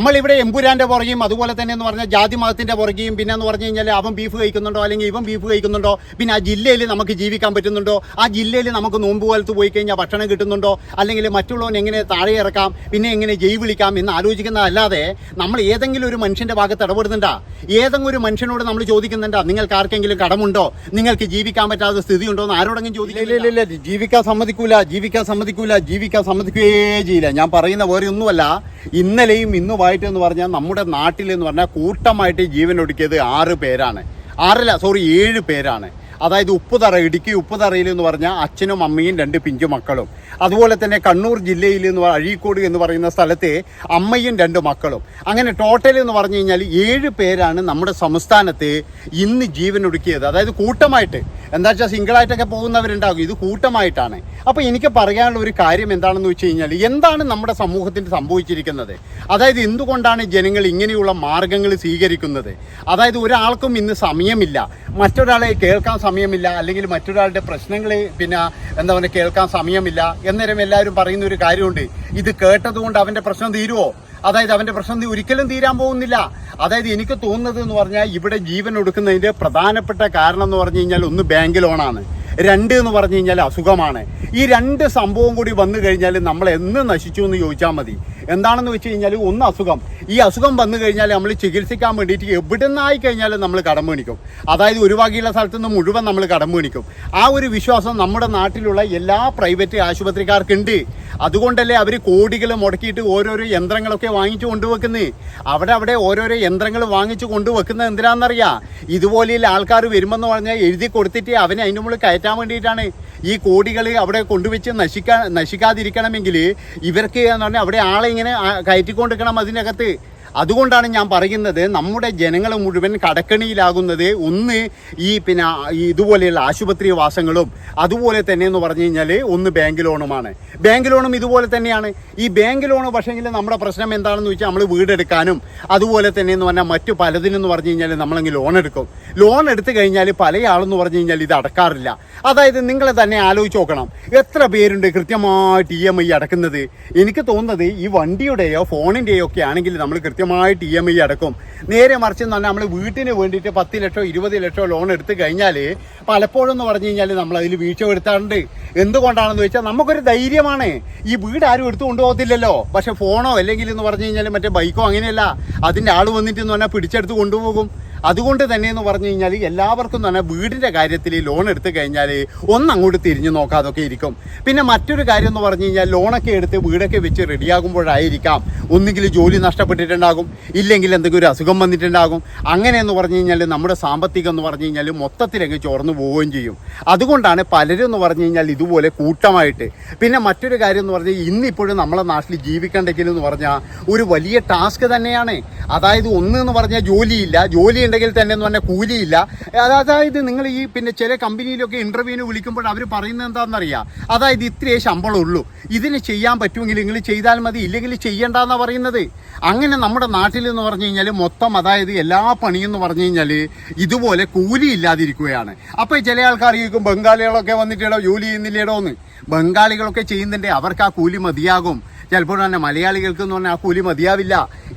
നമ്മളിവിടെ എമ്പുരാന്റെ പുറകെയും അതുപോലെ തന്നെ എന്ന് പറഞ്ഞാൽ ജാതി മതത്തിന്റെ പുറകെയും പിന്നെ എന്ന് പറഞ്ഞു കഴിഞ്ഞാൽ അവൻ ബീഫ് കഴിക്കുന്നുണ്ടോ? അല്ലെങ്കിൽ ഇവൻ ബീഫ് കഴിക്കുന്നുണ്ടോ? പിന്നെ ആ ജില്ലയിൽ നമുക്ക് ജീവിക്കാൻ പറ്റുന്നുണ്ടോ? ആ ജില്ലയിൽ നമുക്ക് നോമ്പ് കാലത്ത് പോയി കഴിഞ്ഞാൽ ഭക്ഷണം കിട്ടുന്നുണ്ടോ? അല്ലെങ്കിൽ മറ്റുള്ളവൻ എങ്ങനെ താഴെ ഇറക്കാം? പിന്നെ എങ്ങനെ ജയ് വിളിക്കാം എന്ന് ആലോചിക്കുന്നതല്ലാതെ നമ്മൾ ഏതെങ്കിലും ഒരു മനുഷ്യന്റെ ഭാഗത്ത് ഇടപെടുന്നുണ്ടാ? ഏതെങ്കിലും ഒരു മനുഷ്യനോട് നമ്മൾ ചോദിക്കുന്നുണ്ടാ? നിങ്ങൾക്ക് ആർക്കെങ്കിലും കടമുണ്ടോ? നിങ്ങൾക്ക് ജീവിക്കാൻ പറ്റാത്ത സ്ഥിതി ഉണ്ടോ എന്ന് ആരോടെങ്കിലും ചോദിക്കില്ല ഇല്ല ഇല്ല ജീവിക്കാൻ സമ്മതിക്കൂല ജീവിക്കാൻ സമ്മതിക്കൂല ജീവിക്കാൻ സമ്മതിക്കുകയേ ചെയ്യില്ല. ഞാൻ പറയുന്ന വേറെ ഒന്നുമല്ല. ഇന്നലെയും ഇന്നുമായിട്ട് എന്ന് പറഞ്ഞാൽ നമ്മുടെ നാട്ടിൽ എന്ന് പറഞ്ഞാൽ കൂട്ടമായിട്ട് ജീവൻ ഒടുക്കിയത് ആറ് പേരാണ്. ആറല്ല സോറി ഏഴ് പേരാണ്. അതായത് ഉപ്പ് ഉപ്പുതറ ഇടുക്കി ഉപ്പുതറയിൽ എന്ന് പറഞ്ഞാൽ അച്ഛനും അമ്മയും രണ്ട് പിഞ്ചു മക്കളും. അതുപോലെ തന്നെ കണ്ണൂർ ജില്ലയിൽ എന്ന് അഴീക്കോട് എന്ന് പറയുന്ന സ്ഥലത്ത് അമ്മയും രണ്ട് മക്കളും. അങ്ങനെ ടോട്ടൽ എന്ന് പറഞ്ഞു കഴിഞ്ഞാൽ ഏഴ് പേരാണ് നമ്മുടെ സംസ്ഥാനത്ത് ഇന്ന് ജീവൻ ഒടുക്കിയത് അതായത് കൂട്ടമായിട്ട്. എന്താ വെച്ചാൽ സിംഗിളായിട്ടൊക്കെ പോകുന്നവരുണ്ടാകും. ഇത് കൂട്ടമായിട്ടാണ്. അപ്പോൾ എനിക്ക് പറയാനുള്ള ഒരു കാര്യം എന്താണെന്ന് വെച്ച് കഴിഞ്ഞാൽ എന്താണ് നമ്മുടെ സമൂഹത്തിന് സംഭവിച്ചിരിക്കുന്നത്? അതായത് എന്തുകൊണ്ടാണ് ജനങ്ങൾ ഇങ്ങനെയുള്ള മാർഗങ്ങൾ സ്വീകരിക്കുന്നത്? അതായത് ഒരാൾക്കും ഇന്ന് സമയമില്ല. മറ്റൊരാളെ കേൾക്കാൻ സമയമില്ല അല്ലെങ്കിൽ മറ്റൊരാളുടെ പ്രശ്നങ്ങൾ പിന്നെ എന്താ പറയുക കേൾക്കാൻ സമയമില്ല എന്നേരം എല്ലാവരും പറയുന്ന ഒരു കാര്യമുണ്ട്. ഇത് കേട്ടതുകൊണ്ട് അവന്റെ പ്രശ്നം തീരുവോ? അതായത് അവന്റെ പ്രശ്നം ഒരിക്കലും തീരാൻ പോകുന്നില്ല. അതായത് എനിക്ക് തോന്നുന്നത് എന്ന് പറഞ്ഞാൽ ഇവിടെ ജീവൻ ഒടുക്കുന്നതിന്റെ പ്രധാനപ്പെട്ട കാരണം എന്ന് പറഞ്ഞു കഴിഞ്ഞാൽ ഒന്ന് ബാങ്ക് ലോണാണ്. രണ്ട് എന്ന് പറഞ്ഞു കഴിഞ്ഞാൽ അസുഖമാണ്. ഈ രണ്ട് സംഭവം കൂടി വന്നു കഴിഞ്ഞാൽ നമ്മൾ എന്ന് നശിച്ചു എന്ന് ചോദിച്ചാൽ മതി. എന്താണെന്ന് വെച്ച് കഴിഞ്ഞാൽ ഒന്ന് അസുഖം. ഈ അസുഖം വന്നു കഴിഞ്ഞാൽ നമ്മൾ ചികിത്സിക്കാൻ വേണ്ടിയിട്ട് എവിടെ നിന്നായി കഴിഞ്ഞാലും നമ്മൾ കടം മേണിക്കും അതായത് ഒരു വകയുള്ള സ്ഥലത്തു നിന്ന് മുഴുവൻ നമ്മൾ കടം മേണിക്കും ആ ഒരു വിശ്വാസം നമ്മുടെ നാട്ടിലുള്ള എല്ലാ പ്രൈവറ്റ് ആശുപത്രിക്കാർക്കുണ്ട്. അതുകൊണ്ടല്ലേ അവർ കോടികൾ മുടക്കിയിട്ട് ഓരോരോ യന്ത്രങ്ങളൊക്കെ വാങ്ങിച്ചു കൊണ്ടുവെക്കുന്നത് അവിടെ അവിടെ ഓരോരോ യന്ത്രങ്ങൾ വാങ്ങിച്ചു കൊണ്ടുവെക്കുന്നത് എന്തിനാണെന്നറിയാം? ഇതുപോലെയുള്ള ആൾക്കാർ വരുമെന്ന് പറഞ്ഞാൽ എഴുതി കൊടുത്തിട്ട് അവനെ അതിന്റെ മുകളിൽ കയറ്റാൻ വേണ്ടിയിട്ടാണ്. ഈ കോടികൾ അവിടെ കൊണ്ടുവച്ച് നശിക്കാ നശിക്കാതിരിക്കണമെങ്കിൽ ഇവർക്ക് എന്ന് പറഞ്ഞാൽ അവിടെ ആളെ ഇങ്ങനെ കയറ്റിക്കൊണ്ടിരിക്കണം അതിനകത്ത്. അതുകൊണ്ടാണ് ഞാൻ പറയുന്നത് നമ്മുടെ ജനങ്ങൾ മുഴുവൻ കടക്കണിയിലാകുന്നത് ഒന്ന് ഈ പിന്നെ ഇതുപോലെയുള്ള ആശുപത്രി വാസങ്ങളും അതുപോലെ തന്നെ എന്ന് പറഞ്ഞു കഴിഞ്ഞാൽ ഒന്ന് ബാങ്ക് ലോണുമാണ്. ബാങ്ക് ലോണും ഇതുപോലെ തന്നെയാണ്. ഈ ബാങ്ക് ലോൺ പക്ഷേങ്കിൽ നമ്മുടെ പ്രശ്നം എന്താണെന്ന് വെച്ചാൽ നമ്മൾ വീടെടുക്കാനും അതുപോലെ തന്നെ എന്ന് പറഞ്ഞാൽ മറ്റു പലതിനെന്ന് പറഞ്ഞു കഴിഞ്ഞാൽ നമ്മളെങ്കിൽ ലോൺ എടുക്കും. ലോൺ എടുത്തു കഴിഞ്ഞാൽ പല ആളെന്ന് പറഞ്ഞു കഴിഞ്ഞാൽ ഇത് അടക്കാറില്ല. അതായത് നിങ്ങൾ തന്നെ ആലോചിച്ച് നോക്കണം. എത്ര പേരുണ്ട് കൃത്യമായിട്ട് ഇ എം ഐ അടക്കുന്നത്? എനിക്ക് തോന്നുന്നത് ഈ വണ്ടിയുടെയോ ഫോണിന്റെയോ ഒക്കെ ആണെങ്കിൽ നമ്മൾ കൃത്യമായിട്ട് ഇ എം ഐ അടക്കും. നേരെ മറിച്ച് തന്നെ നമ്മൾ വീട്ടിന് വേണ്ടിയിട്ട് പത്ത് ലക്ഷമോ ഇരുപത് ലക്ഷമോ ലോൺ എടുത്തു കഴിഞ്ഞാൽ പലപ്പോഴും എന്ന് പറഞ്ഞു കഴിഞ്ഞാൽ നമ്മൾ അതിൽ വീഴ്ച വരുത്താറുണ്ട്. എന്തുകൊണ്ടാണെന്ന് വെച്ചാൽ നമുക്കൊരു ധൈര്യമാണ്. ഈ വീട് ആരും എടുത്തു കൊണ്ടുപോകത്തില്ലല്ലോ. പക്ഷേ ഫോണോ അല്ലെങ്കിൽ എന്ന് പറഞ്ഞു കഴിഞ്ഞാൽ മറ്റേ ബൈക്കോ അങ്ങനെയല്ല. അതിന്റെ ആൾ വന്നിട്ട് എന്ന് പറഞ്ഞാൽ പിടിച്ചെടുത്ത് കൊണ്ടുപോകും. അതുകൊണ്ട് തന്നെ എന്ന് പറഞ്ഞു കഴിഞ്ഞാൽ എല്ലാവർക്കും തന്നെ വീടിന്റെ കാര്യത്തിൽ ലോൺ എടുത്ത് കഴിഞ്ഞാൽ ഒന്ന് അങ്ങോട്ട് തിരിഞ്ഞു നോക്കാതൊക്കെ ഇരിക്കും. പിന്നെ മറ്റൊരു കാര്യം എന്ന് പറഞ്ഞു കഴിഞ്ഞാൽ ലോണൊക്കെ എടുത്ത് വീടൊക്കെ വെച്ച് റെഡിയാകുമ്പോഴായിരിക്കാം ഒന്നുകിൽ ജോലി നഷ്ടപ്പെട്ടിട്ടുണ്ടാകും ഇല്ലെങ്കിൽ എന്തെങ്കിലും ഒരു അസുഖം വന്നിട്ടുണ്ടാകും. അങ്ങനെ എന്ന് പറഞ്ഞു കഴിഞ്ഞാൽ നമ്മുടെ സാമ്പത്തികം എന്ന് പറഞ്ഞു കഴിഞ്ഞാൽ മൊത്തത്തിലങ്ങ് ചോർന്നു പോവുകയും ചെയ്യും. അതുകൊണ്ടാണ് പലരും എന്ന് പറഞ്ഞു കഴിഞ്ഞാൽ ഇതുപോലെ കൂട്ടമായിട്ട്. പിന്നെ മറ്റൊരു കാര്യം എന്ന് പറഞ്ഞാൽ ഇന്നിപ്പോഴും നമ്മളെ നാട്ടിൽ ജീവിക്കണ്ടെങ്കിൽ എന്ന് പറഞ്ഞാൽ ഒരു വലിയ ടാസ്ക് തന്നെയാണ്. അതായത് ഒന്ന് എന്ന് പറഞ്ഞാൽ ജോലിയില്ല ജോലി ഉണ്ടെങ്കിൽ തന്നെ എന്ന് പറഞ്ഞാൽ കൂലിയില്ല. അത് അതായത് നിങ്ങൾ ഈ പിന്നെ ചില കമ്പനിയിലൊക്കെ ഇന്റർവ്യൂവിന് വിളിക്കുമ്പോൾ അവർ പറയുന്നത് എന്താണെന്നറിയാം? അതായത് ഇത്രയേ ശമ്പളമുള്ളൂ. ഇതിന് ചെയ്യാൻ പറ്റുമെങ്കിൽ നിങ്ങൾ ചെയ്താൽ മതി ഇല്ലെങ്കിൽ ചെയ്യണ്ടെന്നാണ് പറയുന്നത്. അങ്ങനെ നമ്മുടെ നാട്ടിൽ എന്ന് പറഞ്ഞു കഴിഞ്ഞാൽ മൊത്തം അതായത് എല്ലാ പണിയും എന്ന് പറഞ്ഞു കഴിഞ്ഞാൽ ഇതുപോലെ കൂലി ഇല്ലാതിരിക്കുകയാണ്. അപ്പോൾ ചില ആൾക്കാർ ചോദിക്കും ബംഗാളികളൊക്കെ വന്നിട്ടേടോ ജോലി ചെയ്യുന്നില്ലേടോ എന്ന്? ബംഗാളികളൊക്കെ ചെയ്യുന്നുണ്ട് അവർക്ക് ആ കൂലി മതിയാകും. ചിലപ്പോൾ തന്നെ മലയാളികൾക്ക് എന്ന് പറഞ്ഞാൽ ആ കൂലി മതിയാവില്ല.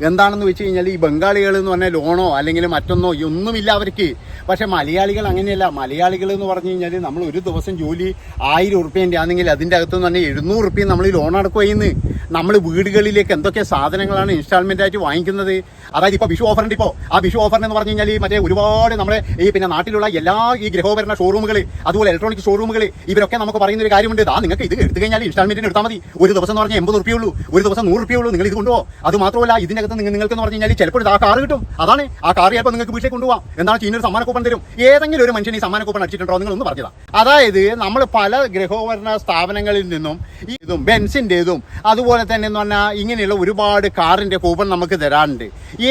എന്താണെന്ന് വെച്ച് കഴിഞ്ഞാൽ ഈ ബംഗാളികൾ എന്ന് പറഞ്ഞാൽ ലോണോ അല്ലെങ്കിൽ മറ്റൊന്നോ ഒന്നുമില്ല അവർക്ക്. പക്ഷേ മലയാളികൾ അങ്ങനെയല്ല. മലയാളികൾ എന്ന് പറഞ്ഞു കഴിഞ്ഞാൽ നമ്മൾ ഒരു ദിവസം ജോലി ആയിരം ഉറുപ്പ്യന്റെ ആണെങ്കിൽ അതിന്റെ അകത്ത് പറഞ്ഞാൽ എഴുന്നൂറ് ഉറുപ്പ്യ നമ്മൾ ലോൺ അടക്കുകയെന്ന് നമ്മൾ വീടുകളിലേക്ക് എന്തൊക്കെ സാധനങ്ങളാണ് ഇൻസ്റ്റാൾമെന്റ് ആയിട്ട് വാങ്ങിക്കുന്നത്. അതായത് ഇപ്പോൾ വിഷു ഓഫറുണ്ട് ഇപ്പോൾ. ആ വിഷു ഓഫറിന് എന്ന് പറഞ്ഞു കഴിഞ്ഞാൽ മറ്റേ ഒരുപാട് നമ്മുടെ ഈ പിന്നെ നാട്ടിലുള്ള എല്ലാ ഈ ഗൃഹോപകരണ ഷോറൂമുകൾ അതുപോലെ ഇലക്ട്രോണിക് ഷോറൂമുകൾ ഇവരൊക്കെ നമുക്ക് പറയുന്ന ഒരു കാര്യമുണ്ട്. ആ നിങ്ങൾക്ക് ഇത് എടുത്തു കഴിഞ്ഞാൽ ഇൻസ്റ്റാൾമെന്റിന് എടുത്താൽ മതി. ഒരു ദിവസം എന്ന് പറഞ്ഞാൽ എൺപത് ഉറുപ്പിയുള്ളൂ ഒരു ദിവസം നൂറ് ഉറുപ്പിയുള്ളൂ നിങ്ങൾ ഇത് കൊണ്ടുപോകും അത് മാത്രമല്ല ഇതിനകത്ത് നിങ്ങൾ നിങ്ങൾക്ക് എന്ന് പറഞ്ഞു കഴിഞ്ഞാൽ ചിലപ്പോൾ ആ കാർ കിട്ടും. അതാണ്. ആ കാർ ചിലപ്പോൾ നിങ്ങൾക്ക് വീട്ടിലേക്ക് കൊണ്ടുപോകാം എന്താണ് ചീനൊരു സമ്മാന കൂപ്പൺ തരും? ഏതെങ്കിലും ഒരു മനുഷ്യൻ ഈ സമ്മാന കൂപ്പൺ അടിച്ചിട്ടുണ്ടോ നിങ്ങൾ ഒന്ന് പറഞ്ഞതാ അതായത് നമ്മൾ പല ഗൃഹോപകരണ സ്ഥാപനങ്ങളിൽ നിന്നും ഇതും ബെൻസിന്റെതും അതുപോലെ തന്നെ എന്ന് പറഞ്ഞാൽ ഇങ്ങനെയുള്ള ഒരുപാട് കാറിന്റെ കൂപ്പൺ നമുക്ക് തരാറുണ്ട്.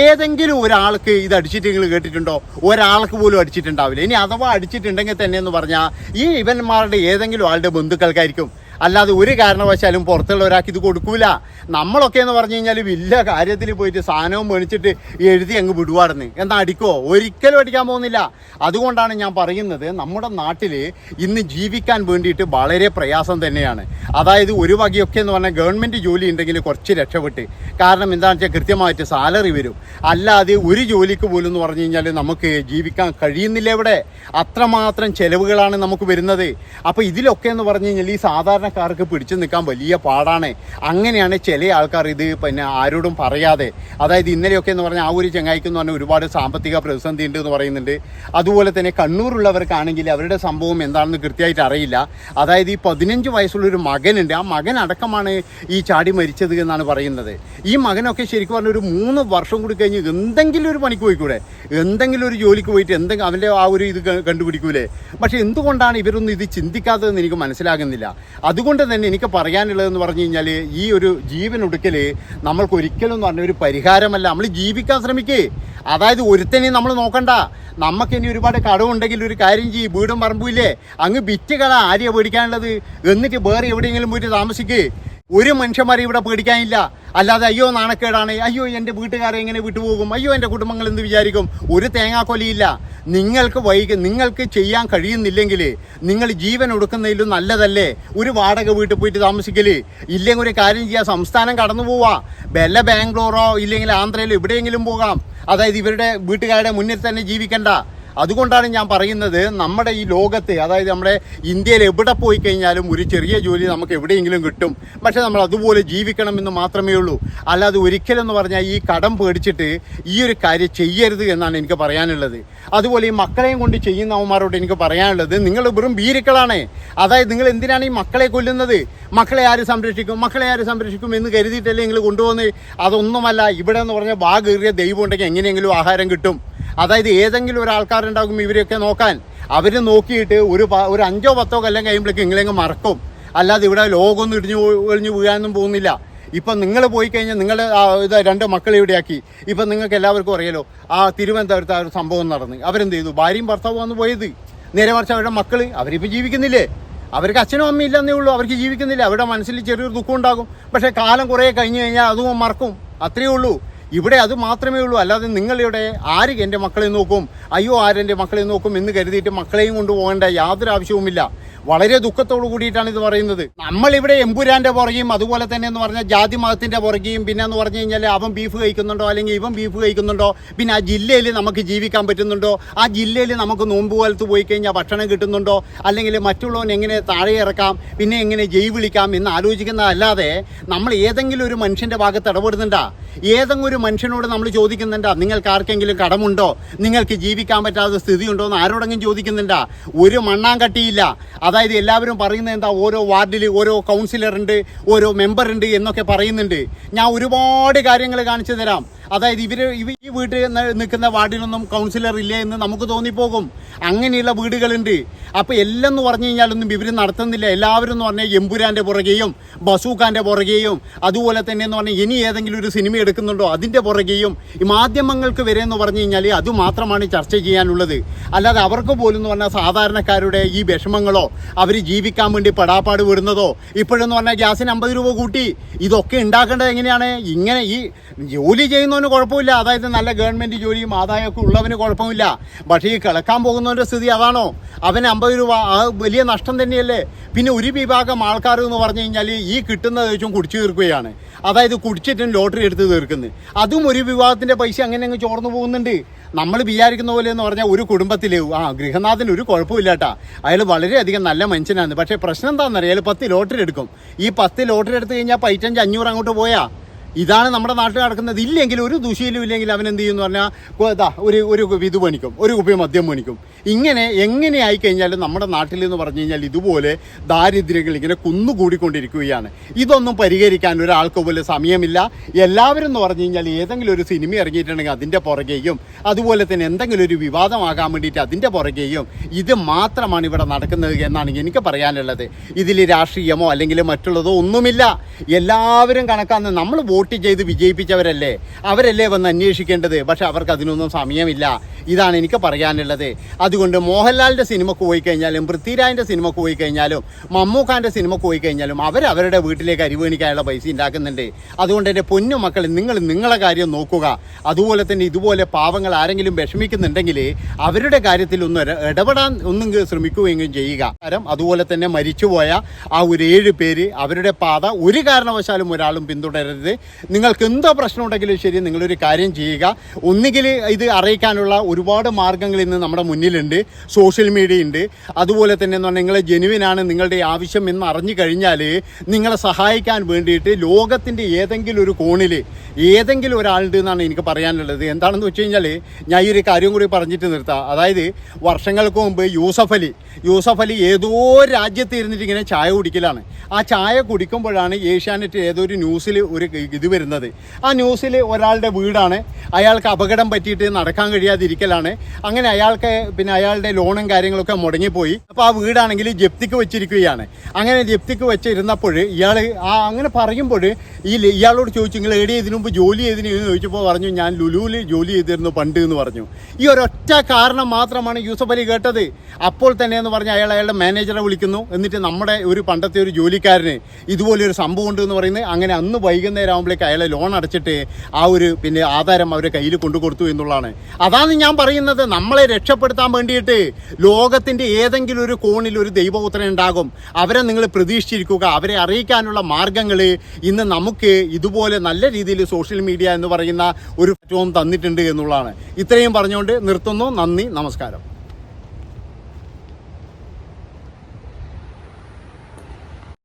ഏതെങ്കിലും ഒരാൾക്ക് ഇത് അടിച്ചിട്ട് നിങ്ങൾ കേട്ടിട്ടുണ്ടോ? ഒരാൾക്ക് പോലും അടിച്ചിട്ടുണ്ടാവില്ല. ഇനി അഥവാ അടിച്ചിട്ടുണ്ടെങ്കിൽ തന്നെ എന്ന് പറഞ്ഞാൽ ഈ ഇവന്മാരുടെ ഏതെങ്കിലും ആളുടെ ബന്ധുക്കൾക്കായിരിക്കും അല്ലാതെ ഒരു കാരണവശാലും പുറത്തുള്ള ഒരാൾക്ക് ഇത് കൊടുക്കൂല. നമ്മളൊക്കെ എന്ന് പറഞ്ഞു കഴിഞ്ഞാൽ വലിയ കാര്യത്തിൽ പോയിട്ട് സാധനവും മേടിച്ചിട്ട് എഴുതി അങ്ങ് വിടുവാടുന്ന്. എന്നാൽ അടിക്കോ? ഒരിക്കലും അടിക്കാൻ പോകുന്നില്ല. അതുകൊണ്ടാണ് ഞാൻ പറയുന്നത് നമ്മുടെ നാട്ടിൽ ഇന്ന് ജീവിക്കാൻ വേണ്ടിയിട്ട് വളരെ പ്രയാസം തന്നെയാണ്. അതായത് ഒരു വകയൊക്കെ എന്ന് പറഞ്ഞാൽ ഗവൺമെന്റ് ജോലി ഉണ്ടെങ്കിൽ കുറച്ച് രക്ഷപ്പെട്ട്. കാരണം എന്താണെന്ന് വെച്ചാൽ കൃത്യമായിട്ട് സാലറി വരും. അല്ലാതെ ഒരു ജോലിക്ക് പോലും എന്ന് പറഞ്ഞു കഴിഞ്ഞാൽ നമുക്ക് ജീവിക്കാൻ കഴിയുന്നില്ല ഇവിടെ. അത്രമാത്രം ചെലവുകളാണ് നമുക്ക് വരുന്നത്. അപ്പോൾ ഇതിലൊക്കെ എന്ന് പറഞ്ഞു കഴിഞ്ഞാൽ ഈ സാധാരണക്കാർക്ക് പിടിച്ചു നിൽക്കാൻ വലിയ പാടാണ്. അങ്ങനെയാണ് ചില ആൾക്കാർ ഇത് പിന്നെ ആരോടും പറയാതെ. അതായത് ഇന്നലെയൊക്കെ എന്ന് പറഞ്ഞാൽ ആ ഒരു ചെങ്ങായിക്ക് എന്ന് പറഞ്ഞാൽ ഒരുപാട് സാമ്പത്തിക പ്രതിസന്ധി ഉണ്ട് എന്ന് പറയുന്നുണ്ട്. അതുപോലെ തന്നെ കണ്ണൂരുള്ളവർക്കാണെങ്കിൽ അവരുടെ സംഭവം എന്താണെന്ന് കൃത്യമായിട്ട് അറിയില്ല. അതായത് ഈ പതിനഞ്ച് വയസ്സുള്ളൊരു മകനുണ്ട്. ആ മകൻ അടക്കമാണ് ഈ ചാടി മരിച്ചത് എന്നാണ് പറയുന്നത്. ഈ മകനൊക്കെ ശരിക്കും പറഞ്ഞ ഒരു മൂന്ന് വർഷം കൂടി കഴിഞ്ഞ് എന്തെങ്കിലും ഒരു പണിക്ക് പോയിക്കൂടെ? എന്തെങ്കിലും ഒരു ജോലിക്ക് പോയിട്ട് എന്തെങ്കിലും അവന്റെ ആ ഒരു ഇത് കണ്ടുപിടിക്കൂലേ? പക്ഷെ എന്തുകൊണ്ടാണ് ഇവരൊന്നും ഇത് ചിന്തിക്കാത്തതെന്ന് എനിക്ക് മനസ്സിലാകുന്നില്ല. അതുകൊണ്ട് തന്നെ എനിക്ക് പറയാനുള്ളതെന്ന് പറഞ്ഞു കഴിഞ്ഞാൽ ഈ ഒരു ജീവൻ ഒടുക്കൽ നമ്മൾക്ക് ഒരിക്കലും എന്ന് പറഞ്ഞ ഒരു പരിഹാരമല്ല. നമ്മൾ ജീവിക്കാൻ ശ്രമിക്കേ. അതായത് ഒരുത്തനെയും നമ്മൾ നോക്കണ്ട. നമുക്ക് ഇനി ഒരുപാട് കടമുണ്ടെങ്കിൽ ഒരു കാര്യം ചെയ്യും. വീടും പറമ്പൂല്ലേ അങ്ങ് വിറ്റ് കട ആര്യ പേടിക്കാനുള്ളത്? എന്നിട്ട് വേറെ എവിടെയെങ്കിലും പോയിട്ട് താമസിക്കേ. ഒരു മനുഷ്യന്മാരെ ഇവിടെ പേടിക്കാനില്ല. അല്ലാതെ അയ്യോ നാണക്കേടാണ്. അയ്യോ എന്റെ വീട്ടുകാരെ എങ്ങനെ വിട്ടുപോകും? അയ്യോ എന്റെ കുടുംബങ്ങൾ എന്ത് വിചാരിക്കും? ഒരു തേങ്ങാക്കൊലിയില്ല. നിങ്ങൾക്ക് വൈകി നിങ്ങൾക്ക് ചെയ്യാൻ കഴിയുന്നില്ലെങ്കിൽ നിങ്ങൾ ജീവൻ ഒടുക്കുന്നതിലും നല്ലതല്ലേ? ഒരു വാടക വീട്ടിൽ പോയിട്ട് താമസിക്കൽ. ഇല്ലെങ്കിൽ ഒരു കാര്യം ചെയ്യുക സംസ്ഥാനം കടന്നു പോവാ. വല്ല ബാംഗ്ലൂറോ ഇല്ലെങ്കിൽ ആന്ധ്രയിലോ എവിടെയെങ്കിലും പോകാം. അതായത് ഇവരുടെ വീട്ടുകാരുടെ മുന്നിൽ തന്നെ ജീവിക്കണ്ട. അതുകൊണ്ടാണ് ഞാൻ പറയുന്നത് നമ്മുടെ ഈ ലോകത്തെ അതായത് നമ്മുടെ ഇന്ത്യയിൽ എവിടെ പോയി കഴിഞ്ഞാലും ഒരു ചെറിയ ജോലി നമുക്ക് എവിടെയെങ്കിലും കിട്ടും. പക്ഷേ നമ്മൾ അതുപോലെ ജീവിക്കണമെന്ന് മാത്രമേ ഉള്ളൂ. അല്ലാതെ ഒരിക്കലും എന്ന് പറഞ്ഞാൽ ഈ കടം പേടിച്ചിട്ട് ഈ ഒരു കാര്യം ചെയ്യരുത് എന്നാണ് എനിക്ക് പറയാനുള്ളത്. അതുപോലെ ഈ മക്കളെയും കൊണ്ട് ചെയ്യുന്നവന്മാരോട് എനിക്ക് പറയാനുള്ളത് നിങ്ങൾ വെറും ഭീരുക്കളാണ്. അതായത് നിങ്ങൾ എന്തിനാണ് ഈ മക്കളെ കൊല്ലുന്നത്? മക്കളെ ആര് സംരക്ഷിക്കും? മക്കളെ ആര് സംരക്ഷിക്കും എന്ന് കരുതിയിട്ടല്ലേ നിങ്ങൾ കൊണ്ടുപോകുന്നത്? അതൊന്നുമല്ല ഇവിടെ എന്ന് പറഞ്ഞാൽ വാഗേറിയ ദൈവം ഉണ്ടെങ്കിൽ എങ്ങനെയെങ്കിലും ആഹാരം കിട്ടും. അതായത് ഏതെങ്കിലും ഒരു ആൾക്കാരുണ്ടാകും ഇവരെയൊക്കെ നോക്കാൻ. അവർ നോക്കിയിട്ട് ഒരു ഒരു അഞ്ചോ പത്തോ കൊല്ലം കഴിയുമ്പോഴേക്കും നിങ്ങളെങ്ങ് മറക്കും. അല്ലാതെ ഇവിടെ ലോകമൊന്നും ഇടിഞ്ഞു ഒഴിഞ്ഞു വീഴാനൊന്നും പോകുന്നില്ല. ഇപ്പം നിങ്ങൾ പോയി കഴിഞ്ഞാൽ നിങ്ങൾ ഇത് രണ്ട് മക്കളെ ഇവിടെയാക്കി. ഇപ്പം നിങ്ങൾക്ക് എല്ലാവർക്കും അറിയാലോ ആ തിരുവനന്തപുരത്ത് ആ ഒരു സംഭവം നടന്ന്. അവരെന്ത് ചെയ്തു? ഭാര്യയും ഭർത്താവും വന്ന് പോയത്. നേരെ മറിച്ച് അവരുടെ മക്കൾ അവരിപ്പോൾ ജീവിക്കുന്നില്ലേ? അവർക്ക് അച്ഛനും അമ്മയും ഇല്ലെന്നേ ഉള്ളൂ അവർക്ക് ജീവിക്കുന്നില്ല. അവരുടെ മനസ്സിൽ ചെറിയൊരു ദുഃഖം ഉണ്ടാകും. പക്ഷേ കാലം കുറേ കഴിഞ്ഞ് കഴിഞ്ഞാൽ അതും മറക്കും. അത്രയേ ഉള്ളൂ. ഇവിടെ അത് മാത്രമേ ഉള്ളൂ. അല്ലാതെ നിങ്ങളിവിടെ ആര് എന്റെ മക്കളെ നോക്കും? അയ്യോ ആരെന്റെ മക്കളെ നോക്കും എന്ന് കരുതിയിട്ട് മക്കളെയും കൊണ്ടുപോകേണ്ട യാതൊരു ആവശ്യവുമില്ല. വളരെ ദുഃഖത്തോടു കൂടിയിട്ടാണ് ഇത് പറയുന്നത്. നമ്മളിവിടെ എമ്പുരാന്റെ പുറകെയും അതുപോലെ തന്നെ എന്ന് പറഞ്ഞാൽ ജാതി മതത്തിന്റെ പുറകെയും പിന്നെ എന്ന് പറഞ്ഞു കഴിഞ്ഞാൽ അവൻ ബീഫ് കഴിക്കുന്നുണ്ടോ? അല്ലെങ്കിൽ ഇവൻ ബീഫ് കഴിക്കുന്നുണ്ടോ? പിന്നെ ആ ജില്ലയിൽ നമുക്ക് ജീവിക്കാൻ പറ്റുന്നുണ്ടോ? ആ ജില്ലയിൽ നമുക്ക് നോമ്പ് കാലത്ത് പോയി കഴിഞ്ഞാൽ ഭക്ഷണം കിട്ടുന്നുണ്ടോ? അല്ലെങ്കിൽ മറ്റുള്ളവൻ എങ്ങനെ താഴെ ഇറക്കാം? പിന്നെ എങ്ങനെ ജയ് വിളിക്കാം എന്ന് ആലോചിക്കുന്നതല്ലാതെ നമ്മൾ ഏതെങ്കിലും ഒരു മനുഷ്യന്റെ ഭാഗത്ത് ഇടപെടുന്നുണ്ടാ? ഏതെങ്കിലും ഒരു മനുഷ്യനോട് നമ്മൾ ചോദിക്കുന്നുണ്ടാ നിങ്ങൾക്ക് ആർക്കെങ്കിലും കടമുണ്ടോ? നിങ്ങൾക്ക് ജീവിക്കാൻ പറ്റാത്ത സ്ഥിതിയുണ്ടോ എന്ന് ആരോടെങ്കിലും ചോദിക്കുന്നുണ്ടാ? ഒരു മണ്ണാങ്കട്ടിയില്ല. അതായത് എല്ലാവരും പറയുന്നത് എന്താ ഓരോ വാർഡിൽ ഓരോ കൗൺസിലർ ഉണ്ട് ഓരോ മെമ്പർ ഉണ്ട് എന്നൊക്കെ പറയുന്നുണ്ട്. ഞാൻ ഒരുപാട് കാര്യങ്ങൾ കാണിച്ചു തരാം. അതായത് ഇവർ ഇവ ഈ വീട്ടിൽ നിൽക്കുന്ന വാർഡിനൊന്നും കൗൺസിലർ ഇല്ല എന്ന് നമുക്ക് തോന്നിപ്പോകും. അങ്ങനെയുള്ള വീടുകളുണ്ട്. അപ്പോൾ എല്ലാം എന്ന് പറഞ്ഞു കഴിഞ്ഞാലൊന്നും ഇവർ നടത്തുന്നില്ല. എല്ലാവരും എന്ന് പറഞ്ഞാൽ എമ്പുരാന്റെ പുറകെയും ബസൂഖാന്റെ പുറകെയും അതുപോലെ തന്നെ എന്ന് പറഞ്ഞാൽ ഇനി ഏതെങ്കിലും ഒരു സിനിമ എടുക്കുന്നുണ്ടോ അതിന്റെ പുറകെയും ഈ മാധ്യമങ്ങൾക്ക് വരെ എന്ന് പറഞ്ഞു കഴിഞ്ഞാൽ അത് മാത്രമാണ് ചർച്ച ചെയ്യാനുള്ളത്. അല്ലാതെ അവർക്ക് പോലും എന്ന് പറഞ്ഞാൽ സാധാരണക്കാരുടെ ഈ വിഷമങ്ങളോ അവർ ജീവിക്കാൻ വേണ്ടി പെടാപ്പാട് വിടുന്നതോ ഇപ്പോഴെന്ന് പറഞ്ഞാൽ ഗ്യാസിന് അമ്പത് രൂപ കൂട്ടി. ഇതൊക്കെ ഉണ്ടാക്കേണ്ടത് എങ്ങനെയാണ്? ഇങ്ങനെ ഈ ജോലി ചെയ്യുന്നവന് കുഴപ്പമില്ല. അതായത് നല്ല ഗവൺമെന്റ് ജോലിയും ആദായമൊക്കെ ഉള്ളവന് കുഴപ്പമില്ല. പക്ഷേ ഈ കിളക്കാൻ പോകുന്നവന്റെ സ്ഥിതി അതാണോ? അവന് അമ്പത് രൂപ വലിയ നഷ്ടം തന്നെയല്ലേ? പിന്നെ ഒരു വിഭാഗം ആൾക്കാർ എന്ന് പറഞ്ഞു കഴിഞ്ഞാൽ ഈ കിട്ടുന്നത് വെച്ചും കുടിച്ചു തീർക്കുകയാണ്. അതായത് കുടിച്ചിട്ടും ലോട്ടറി എടുത്ത് തീർക്കുന്നത് അതും ഒരു വിഭാഗത്തിന്റെ പൈസ അങ്ങനെ അങ്ങ് ചോർന്നു പോകുന്നുണ്ട്. നമ്മൾ വിചാരിക്കുന്ന പോലെ എന്ന് പറഞ്ഞാൽ ഒരു കുടുംബത്തിൽ ആ ഗൃഹനാഥന് ഒരു കുഴപ്പമില്ല കേട്ടാ. അയാൾ വളരെയധികം നല്ല മനുഷ്യനാണ്. പക്ഷേ പ്രശ്നം എന്താണെന്നറിയാം പത്ത് ലോട്ടറി എടുക്കും. ഈ പത്ത് ലോട്ടറി എടുത്തു കഴിഞ്ഞാൽ പൈറ്റഞ്ച് അഞ്ഞൂറ് അങ്ങോട്ട് പോയാ. ഇതാണ് നമ്മുടെ നാട്ടിൽ നടക്കുന്നത്. ഇല്ലെങ്കിൽ ഒരു ദുശീലും ഇല്ലെങ്കിൽ അവൻ എന്ത് ചെയ്യുമെന്ന് പറഞ്ഞാൽ ഇതാ ഒരു ഒരു ഇത് പണിക്കും ഒരു കുപ്പി മദ്യം പണിക്കും. ഇങ്ങനെ എങ്ങനെ ആയിക്കഴിഞ്ഞാലും നമ്മുടെ നാട്ടിൽ എന്ന് പറഞ്ഞു കഴിഞ്ഞാൽ ഇതുപോലെ ദാരിദ്ര്യങ്ങൾ ഇങ്ങനെ കുന്നുകൂടിക്കൊണ്ടിരിക്കുകയാണ്. ഇതൊന്നും പരിഹരിക്കാൻ ഒരാൾക്ക് പോലും സമയമില്ല. എല്ലാവരും എന്ന് പറഞ്ഞു കഴിഞ്ഞാൽ ഏതെങ്കിലും ഒരു സിനിമ ഇറങ്ങിയിട്ടുണ്ടെങ്കിൽ അതിന്റെ പുറകെയും അതുപോലെ തന്നെ എന്തെങ്കിലും ഒരു വിവാദമാകാൻ വേണ്ടിയിട്ട് അതിന്റെ പുറകെയും ഇത് മാത്രമാണ് ഇവിടെ നടക്കുന്നത് എന്നാണ് എനിക്ക് പറയാനുള്ളത്. ഇതിൽ രാഷ്ട്രീയമോ അല്ലെങ്കിൽ മറ്റുള്ളതോ ഒന്നുമില്ല. എല്ലാവരും കണക്കാന്ന് നമ്മൾ വോട്ട് വോട്ട് ചെയ്ത് വിജയിപ്പിച്ചവരല്ലേ? അവരല്ലേ വന്ന് അന്വേഷിക്കേണ്ടത്? പക്ഷെ അവർക്ക് അതിനൊന്നും സമയമില്ല. ഇതാണ് എനിക്ക് പറയാനുള്ളത്. അതുകൊണ്ട് മോഹൻലാലിന്റെ സിനിമക്ക് പോയി കഴിഞ്ഞാലും പൃഥ്വിരാജിന്റെ സിനിമക്ക് പോയി കഴിഞ്ഞാലും മമ്മൂഖാന്റെ സിനിമക്ക് പോയി കഴിഞ്ഞാലും അവർ അവരുടെ വീട്ടിലേക്ക് അരിവേണിക്കാനുള്ള പൈസ ഉണ്ടാക്കുന്നുണ്ട്. അതുകൊണ്ട് എന്റെ പൊന്നു മക്കൾ നിങ്ങൾ നിങ്ങളെ കാര്യം നോക്കുക. അതുപോലെ തന്നെ ഇതുപോലെ പാവങ്ങൾ ആരെങ്കിലും വിഷമിക്കുന്നുണ്ടെങ്കിൽ അവരുടെ കാര്യത്തിൽ ഒന്ന് ഇട- ഇടപെടാൻ ഒന്നും ശ്രമിക്കുകയെങ്കിലും ചെയ്യുക. കാരണം അതുപോലെ തന്നെ മരിച്ചുപോയ ആ ഒരു ഏഴ് പേര് അവരുടെ പാത ഒരു കാരണവശാലും ഒരാളും പിന്തുടരരുത്. നിങ്ങൾക്ക് എന്തോ പ്രശ്നം ഉണ്ടെങ്കിലും ശരി നിങ്ങളൊരു കാര്യം ചെയ്യുക. ഒന്നുകിൽ ഇത് അറിയിക്കാനുള്ള ഒരുപാട് മാർഗങ്ങൾ ഇന്ന് നമ്മുടെ മുന്നിലുണ്ട്. സോഷ്യൽ മീഡിയ ഉണ്ട്. അതുപോലെ തന്നെ എന്ന് പറഞ്ഞാൽ നിങ്ങൾ ജെനുവിനാണ് നിങ്ങളുടെ ആവശ്യം എന്ന് അറിഞ്ഞു കഴിഞ്ഞാൽ നിങ്ങളെ സഹായിക്കാൻ വേണ്ടിയിട്ട് ലോകത്തിന്റെ ഏതെങ്കിലും ഒരു കോണിൽ ഏതെങ്കിലും ഒരാളുണ്ട് എന്നാണ് എനിക്ക് പറയാനുള്ളത്. എന്താണെന്ന് വെച്ച് കഴിഞ്ഞാൽ ഞാൻ ഈ ഒരു കാര്യം കൂടി പറഞ്ഞിട്ട് നിർത്താം. അതായത് വർഷങ്ങൾക്ക് മുമ്പ് യൂസഫ് അലി യൂസഫ് അലി ഏതോ രാജ്യത്ത് ഇരുന്നിട്ട് ഇങ്ങനെ ചായ കുടിക്കലാണ്. ആ ചായ കുടിക്കുമ്പോഴാണ് ഏഷ്യാനെറ്റ് ഏതോ ഒരു ന്യൂസിൽ ഒരു ഇത് വരുന്നത്. ആ ന്യൂസിൽ ഒരാളുടെ വീടാണ്. അയാൾക്ക് അപകടം പറ്റിയിട്ട് നടക്കാൻ കഴിയാതിരിക്കലാണ്. അങ്ങനെ അയാൾക്ക് പിന്നെ അയാളുടെ ലോണും കാര്യങ്ങളൊക്കെ മുടങ്ങിപ്പോയി. അപ്പോൾ ആ വീടാണെങ്കിൽ ജപ്തിക്ക് വെച്ചിരിക്കുകയാണ്. അങ്ങനെ ജപ്തിക്ക് വെച്ചിരുന്നപ്പോൾ ഇയാൾ ആ അങ്ങനെ പറയുമ്പോൾ ഈ ഇയാളോട് ചോദിച്ചു നിങ്ങൾ എടി ഇതിനു മുമ്പ് ജോലി ചെയ്തിന്? എന്ന് ചോദിച്ചപ്പോൾ പറഞ്ഞു ഞാൻ ലുലുവിൽ ജോലി ചെയ്തിരുന്നു പണ്ട് എന്ന് പറഞ്ഞു. ഈ ഒരൊറ്റ കാരണം മാത്രമാണ് യൂസഫ് അലി കേട്ടത്. അപ്പോൾ തന്നെ എന്ന് പറഞ്ഞ് അയാൾ അയാളുടെ മാനേജറെ വിളിക്കുന്നു. എന്നിട്ട് നമ്മുടെ ഒരു പണ്ടത്തെ ഒരു ജോലിക്കാരന് ഇതുപോലെ ഒരു സംഭവം ഉണ്ട് എന്ന് പറയുന്നത് അങ്ങനെ അന്ന് വൈകുന്നേരം ആകുമ്പോഴേക്ക് അയാളെ ലോൺ അടച്ചിട്ട് ആ ഒരു പിന്നെ ആധാരം അവരെ കയ്യിൽ കൊണ്ടു കൊടുത്തു എന്നുള്ളതാണ്. അതാണ് ഞാൻ പറയുന്നത്. നമ്മളെ രക്ഷപ്പെടുത്താൻ വേണ്ടിയിട്ട് ലോകത്തിന്റെ ഏതെങ്കിലും ഒരു കോണിൽ ഒരു ദൈവപുത്രൻ ഉണ്ടാകും. അവരെ നിങ്ങൾ പ്രതീക്ഷിച്ചിരിക്കുക. അവരെ അറിയിക്കാനുള്ള മാർഗങ്ങൾ ഇന്ന് നമുക്ക് ഇതുപോലെ നല്ല രീതിയിൽ സോഷ്യൽ മീഡിയ എന്ന് പറയുന്ന ഒരു പ്ലാറ്റ്ഫോം തന്നിട്ടുണ്ട് എന്നുള്ളതാണ്. ഇത്രയും പറഞ്ഞുകൊണ്ട് നിർത്തുന്നു. നന്ദി. നമസ്കാരം.